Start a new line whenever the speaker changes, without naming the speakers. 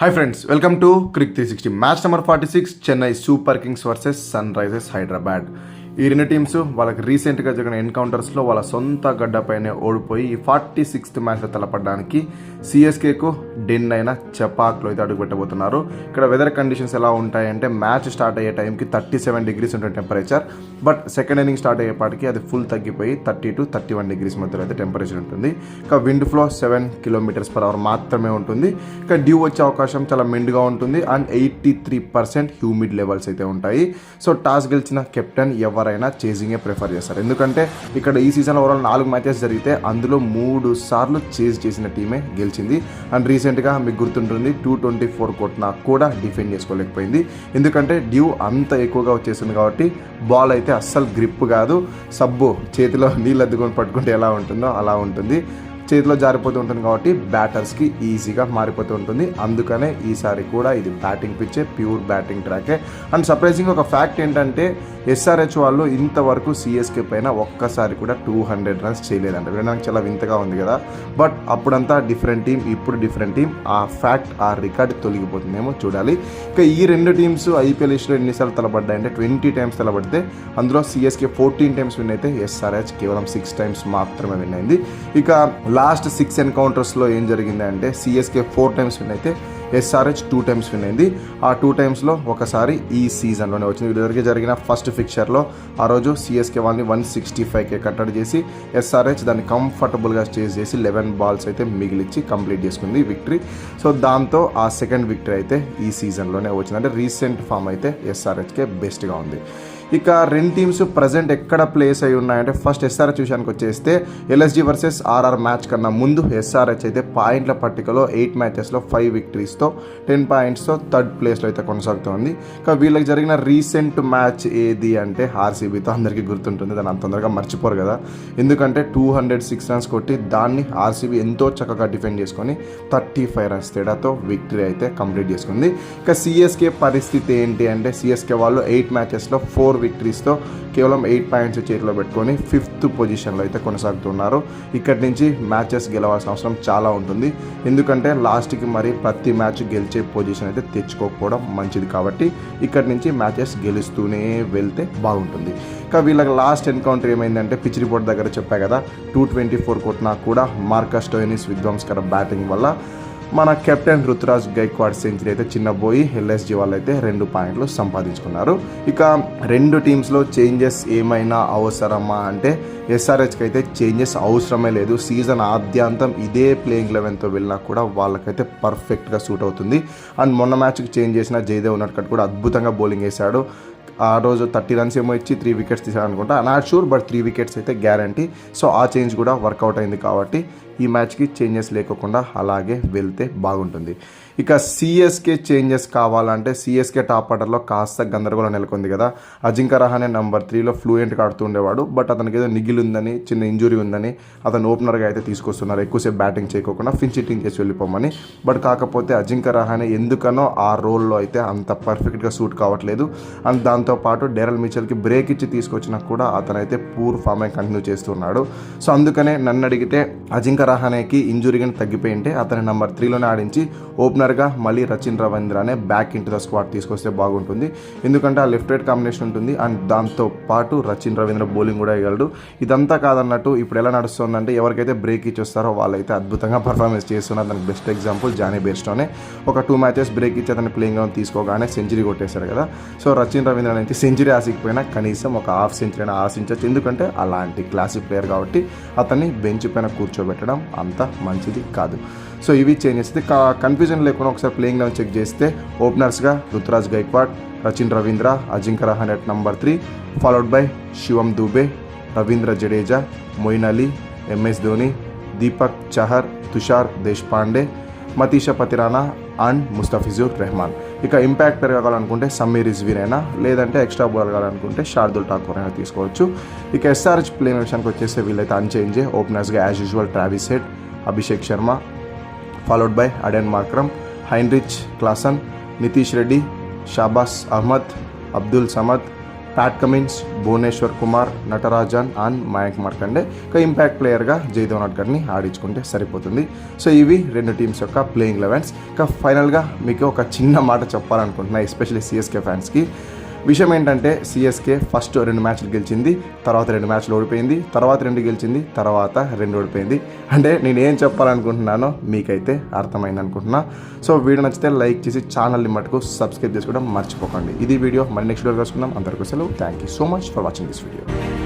Hi friends, welcome to Crick 360. Match number 46 Chennai Super Kings vs Sunrisers Hyderabad. ఈ రెండు teams వాళ్ళకి రీసెంట్గా జరిగిన ఎన్కౌంటర్స్లో వాళ్ళ సొంత గడ్డపైనే ఓడిపోయి ఫార్టీ సిక్స్త్ మ్యాచ్లో తలపడడానికి సిఎస్కేకు డెన్ అయిన చపాక్లో అయితే అడుగుపెట్టబోతున్నారు. ఇక్కడ వెదర్ కండిషన్స్ ఎలా ఉంటాయంటే మ్యాచ్ స్టార్ట్ అయ్యే టైంకి థర్టీ సెవెన్ డిగ్రీస్ ఉంటుంది temperature but second inning start అయ్యేపాటికి అది ఫుల్ తగ్గిపోయి thirty two thirty one degrees మధ్యలో అయితే టెంపరేచర్ ఉంటుంది. ఇక wind flow seven kilometres per hour మాత్రమే ఉంటుంది. ఇక డ్యూ వచ్చే అవకాశం చాలా మెండుగా ఉంటుంది and eighty three percent humid levels అయితే ఉంటాయి. సో టాస్ గెలిచిన కెప్టెన్ ఎవరైనా చేజింగే ప్రిఫర్ చేస్తారు. ఎందుకంటే ఇక్కడ ఈ సీజన్ ఓవరాల్ నాలుగు మ్యాచెస్ జరిగితే అందులో మూడు సార్లు చేజ్ చేసిన టీమే గెలిచింది. అండ్ రీసెంట్గా మీకు గుర్తుంటుంది టూ ట్వంటీ ఫోర్ కొట్టినా కూడా డిఫెండ్ చేసుకోలేకపోయింది. ఎందుకంటే డ్యూ అంత ఎక్కువగా వచ్చేసింది కాబట్టి బాల్ అయితే అస్సలు గ్రిప్ కాదు. సబ్బు చేతిలో నీళ్ళు అద్దుకొని పట్టుకుంటే ఎలా ఉంటుందో అలా ఉంటుంది. చేతిలో జారిపోతూ ఉంటుంది కాబట్టి బ్యాటర్స్కి ఈజీగా మారిపోతూ ఉంటుంది. అందుకనే ఈసారి కూడా ఇది బ్యాటింగ్ పిచ్చే ప్యూర్ బ్యాటింగ్ ట్రాకే అండ్ సర్ప్రైజింగ్ ఒక ఫ్యాక్ట్ ఏంటంటే ఎస్ఆర్హెచ్ వాళ్ళు ఇంతవరకు సిఎస్కే పైన ఒక్కసారి కూడా టూ హండ్రెడ్ రన్స్ చేయలేదంట. వినడానికి చాలా వింతగా ఉంది కదా. బట్ అప్పుడంతా డిఫరెంట్ టీం ఇప్పుడు డిఫరెంట్ టీం ఆ ఫ్యాక్ట్ ఆ రికార్డ్ తొలగిపోతుందేమో చూడాలి. ఇక ఈ రెండు టీమ్స్ ఐపీఎల్ హిస్టరీలో ఎన్నిసార్లు తలబడ్డాయంటే ట్వంటీ టైమ్స్ తలబడితే అందులో సిఎస్కే ఫోర్టీన్ టైమ్స్ విన్ అయితే ఎస్ఆర్హెచ్ కేవలం సిక్స్ టైమ్స్ మాత్రమే విన్ అయింది. ఇక లాస్ట్ సిక్స్ ఎన్కౌంటర్స్లో ఏం జరిగిందంటే సిఎస్కే ఫోర్ టైమ్స్ విన్ అయితే ఎస్ఆర్హెచ్ టూ టైమ్స్ విన్ అయింది. ఆ టూ టైమ్స్లో ఒకసారి ఈ సీజన్లోనే వచ్చింది. ఇదివరకు జరిగిన ఫస్ట్ ఫిక్చర్లో ఆ రోజు సిఎస్కే వాళ్ళని వన్ సిక్స్టీ ఫైవ్కే కట్టడి చేసి ఎస్ఆర్హెచ్ దాన్ని కంఫర్టబుల్గా చేజ్ చేసి లెవెన్ బాల్స్ అయితే మిగిలిచ్చి కంప్లీట్ చేసుకుంది విక్టరీ సో దాంతో ఆ సెకండ్ విక్టరీ అయితే ఈ సీజన్లోనే వచ్చింది. అంటే రీసెంట్ ఫామ్ అయితే ఎస్ఆర్హెచ్కే బెస్ట్గా ఉంది. ఇక రెండు టీమ్స్ ప్రజెంట్ ఎక్కడ ప్లేస్ అయి ఉన్నాయంటే ఫస్ట్ ఎస్ఆర్హెచ్ విషయానికి వచ్చేస్తే ఎల్ఎస్జీ వర్సెస్ ఆర్ఆర్ మ్యాచ్ కన్నా ముందు ఎస్ఆర్హెచ్ అయితే పాయింట్ల పట్టికలో ఎయిట్ మ్యాచెస్లో ఫైవ్ విక్టరీస్తో టెన్ పాయింట్స్తో థర్డ్ ప్లేస్లో అయితే కొనసాగుతోంది. ఇక వీళ్ళకి జరిగిన రీసెంట్ మ్యాచ్ ఏది అంటే ఆర్సీబీతో అందరికీ గుర్తుంటుంది. దాన్ని అంత తొందరగా మర్చిపోరు కదా. ఎందుకంటే టూ హండ్రెడ్ సిక్స్ రన్స్ కొట్టి దాన్ని ఆర్సీబీ ఎంతో చక్కగా డిఫెండ్ చేసుకొని థర్టీ ఫైవ్ రన్స్ తేడాతో విక్టరీ అయితే కంప్లీట్ చేసుకుంది. ఇక సిఎస్కే పరిస్థితి ఏంటి అంటే సిఎస్కే వాళ్ళు ఎయిట్ మ్యాచెస్లో ఫోర్ విక్టరీస్తో కేవలం ఎయిట్ పాయింట్స్ చేతిలో పెట్టుకొని ఫిఫ్త్ పొజిషన్లో అయితే కొనసాగుతున్నారు. ఇక్కడి నుంచి మ్యాచెస్ గెలవాల్సిన అవసరం చాలా ఉంటుంది. ఎందుకంటే లాస్ట్కి మరి ప్రతి మ్యాచ్ గెలిచే పొజిషన్ అయితే తెచ్చుకోకపోవడం మంచిది కాబట్టి ఇక్కడి నుంచి మ్యాచెస్ గెలుస్తూనే వెళ్తే బాగుంటుంది. ఇంకా వీళ్ళకి లాస్ట్ ఎన్కౌంటర్ ఏమైందంటే పిచ్ దగ్గర చెప్పా కదా టూ ట్వంటీ ఫోర్ కొట్టినా కూడా మార్కస్ టోయినిస్ విధ్వంస్కర బ్యాటింగ్ వల్ల మన కెప్టెన్ రుతురాజ్ గైక్వాడ్ సెంచరీ అయితే చిన్నబోయి ఎల్ఎస్జీ వాళ్ళు అయితే రెండు పాయింట్లు సంపాదించుకున్నారు. ఇక రెండు టీమ్స్లో చేంజెస్ ఏమైనా అవసరమా అంటే ఎస్ఆర్హెచ్కి అయితే చేంజెస్ అవసరమే లేదు. సీజన్ ఆద్యాంతం ఇదే ప్లేయింగ్ లెవెన్తో వెళ్ళినా కూడా వాళ్ళకైతే పర్ఫెక్ట్గా సూట్ అవుతుంది. అండ్ మొన్న మ్యాచ్కి చేంజ్ చేసిన జయదేవ్ ఉన్నట్టు కూడా అద్భుతంగా బౌలింగ్ వేశాడు. ఆ రోజు థర్టీ రన్స్ ఏమో ఇచ్చి త్రీ వికెట్స్ తీసాడు అనుకుంటా not sure but three wickets అయితే గ్యారంటీ సో ఆ చేంజ్ కూడా వర్కౌట్ అయింది కాబట్టి ఈ మ్యాచ్కి చేంజెస్ లేకోకుండా అలాగే వెళ్తే బాగుంటుంది. ఇక సిఎస్కే చేంజెస్ కావాలంటే సిఎస్కే టాప్ ఆర్డర్లో కాస్త గందరగోళం నెలకొంది కదా. అజింక రహానే నెంబర్ త్రీలో ఫ్లూయెంట్గా ఆడుతూ ఉండేవాడు. బట్ అతనికి ఏదో నిగిలి ఉందని చిన్న ఇంజురీ ఉందని అతను ఓపెనర్గా అయితే తీసుకొస్తున్నారు. ఎక్కువసేపు బ్యాటింగ్ చేయకోకుండా ఫిన్స్ హిట్టింగ్ చేసి వెళ్ళిపోమని. బట్ కాకపోతే అజింక రహానే ఎందుకనో ఆ రోల్లో అయితే అంత పర్ఫెక్ట్గా సూట్ కావట్లేదు. అండ్ దాంతోపాటు డెరల్ మిచల్కి బ్రేక్ ఇచ్చి తీసుకొచ్చినా కూడా అతనైతే పూర్ ఫామే కంటిన్యూ చేస్తున్నాడు సో అందుకనే నన్ను అడిగితే అజింక రహానేకి ఇంజురీ కానీ తగ్గిపోయింటే అతని నెంబర్ త్రీలోనే ఆడించి ఓపెనర్గా మళ్ళీ రచిన్ రవీంద్రనే బ్యాక్ ఇంటు ద స్క్వాడ్ తీసుకొస్తే బాగుంటుంది. ఎందుకంటే ఆ లెఫ్ట్ రైట్ కాంబినేషన్ ఉంటుంది. అండ్ దాంతో పాటు రచిన్ రవీంద్ర బౌలింగ్ కూడా వేయగలడు. ఇదంతా కాదన్నట్టు ఇప్పుడు ఎలా నడుస్తుందంటే ఎవరికైతే బ్రేక్ ఇచ్చి వస్తారో వాళ్ళైతే అద్భుతంగా పర్ఫార్మెన్స్ చేస్తున్నారు దానికి బెస్ట్ ఎగ్జాంపుల్ జానీ బేస్టోనే ఒక టూ మ్యాచెస్ బ్రేక్ ఇచ్చి అతని ప్లేయింగ్ తీసుకోగానే సెంచరీ కొట్టేశారు కదా. సో రచిన్ రవీంద్రన్ అయితే సెంచరీ ఆసికపోయినా కనీసం ఒక హాఫ్ సెంచరీ అయినా ఆశించవచ్చు ఎందుకంటే అలాంటి క్లాసిక్ ప్లేయర్ కాబట్టి అతన్ని బెంచ్ పైన కూర్చోబెట్టడం అంత మంచిది కాదు. సో ఇవి చేంజ్ చేస్తే కన్ఫ్యూజన్ లేకుండా ఒకసారి ప్లేయింగ్ లెవెన్ చెక్ చేస్తే ఓపెనర్స్గా Ruturaj Gaikwad Rachin Ravindra Ajinkya Rahane at number three followed by Shivam Dube Ravindra Jadeja Moeen Ali MS Dhoni Deepak Chahar Tushar Deshpande Matheesha Pathirana and Mustafizur Rahman. ఇక impact పెరగాలనుకుంటే సమ్మీర్ రిజ్వీన్ అయినా లేదంటే extra bowler కావాలనుకుంటే శార్దుల్ ఠాకూర్ అయినా తీసుకోవచ్చు. ఇక SRH playing విషయానికి వచ్చేస్తే వీళ్ళైతే అన్చేంజే ఓపెనర్స్గా as usual Travis Head Abhishek Sharma followed by Aiden Markram Heinrich Klaasen Nitish Reddy Shahbaz Ahmed Abdul Samad Pat Cummins Bhuvneshwar Kumar Natarajan and Mayank Markande. ఒక ఇంపాక్ట్ ప్లేయర్గా జైదేవ్ నాట్కర్ని ఆడించుకుంటే సరిపోతుంది. సో ఇవి రెండు టీమ్స్ యొక్క ప్లేయింగ్ లెవెన్స్. ఇంకా ఫైనల్గా మీకు ఒక చిన్న మాట చెప్పాలనుకుంటున్నా ఎస్పెషల్లీ సిఎస్కే ఫ్యాన్స్కి విషయం ఏంటంటే సిఎస్కే ఫస్ట్ రెండు మ్యాచ్లు గెలిచింది తర్వాత రెండు మ్యాచ్లు ఓడిపోయింది తర్వాత రెండు గెలిచింది తర్వాత రెండు ఓడిపోయింది. అంటే నేను ఏం చెప్పాలనుకుంటున్నానో మీకైతే అర్థమైంది అనుకుంటున్నా. సో వీడియో నచ్చితే లైక్ చేసి ఛానల్ని మటుకు సబ్స్క్రైబ్ చేసుకోవడం మర్చిపోకండి. ఇది వీడియో మళ్ళీ నెక్స్ట్ వీడియో కలుసుకుందాం. అందరికీ సెలవు. Thank you so much for watching this video